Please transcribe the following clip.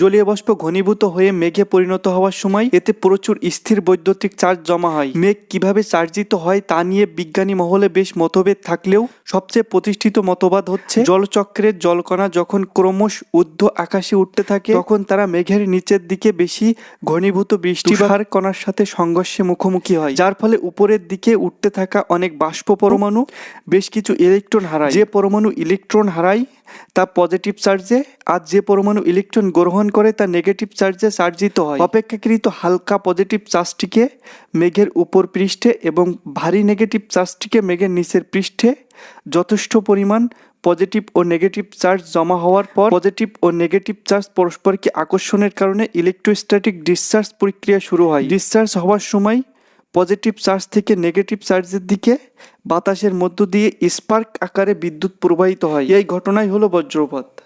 জলীয় বাষ্প ঘনীভূত হয়ে মেঘে পরিণত হওয়ার সময় এতে প্রচুর স্থির বৈদ্যুতিক চার্জ জমা হয়। মেঘ কীভাবে চার্জিত হয় তা নিয়ে বিজ্ঞানী মহলে বেশ মতভেদ থাকলেও সবচেয়ে প্রতিষ্ঠিত মতবাদ হচ্ছে, জলচক্রের জলকণা যখন ক্রমশ ঊর্ধ্ব আকাশে উঠতে থাকে, তখন তারা মেঘের নিচের দিকে বেশি ঘনীভূত বৃষ্টিবাহার কণার সাথে সংঘর্ষে মুখোমুখি হয়, যার ফলে উপরের দিকে উঠতে থাকা অনেক বাষ্প পরমাণু, বেশ কিছু ইলেকট্রন হারায়। যে পরমাণু ইলেকট্রন হারায় তা পজিটিভ চার্জে আর যে পরমাণু ইলেকট্রন গ্রহণ করে তা নেগেটিভ চার্জে চার্জিত হয়। অপেক্ষাকৃত হালকা পজিটিভ চার্জটিকে মেঘের উপর পৃষ্ঠে এবং ভারী নেগেটিভ চার্জটিকে মেঘের নিচের পৃষ্ঠে যথেষ্ট পরিমাণ পজিটিভ ও নেগেটিভ চার্জ জমা হওয়ার পর পজিটিভ ও নেগেটিভ চার্জ পরস্পরকে আকর্ষণের কারণে ইলেকট্রোস্ট্যাটিক ডিসচার্জ প্রক্রিয়া শুরু হয়। ডিসচার্জ হওয়ার সময় পজিটিভ চার্জ থেকে নেগেটিভ চার্জের দিকে বাতাসের মধ্য দিয়ে স্পার্ক আকারে বিদ্যুৎ প্রবাহিত হয়। এই ঘটনাই হলো বজ্রপাত।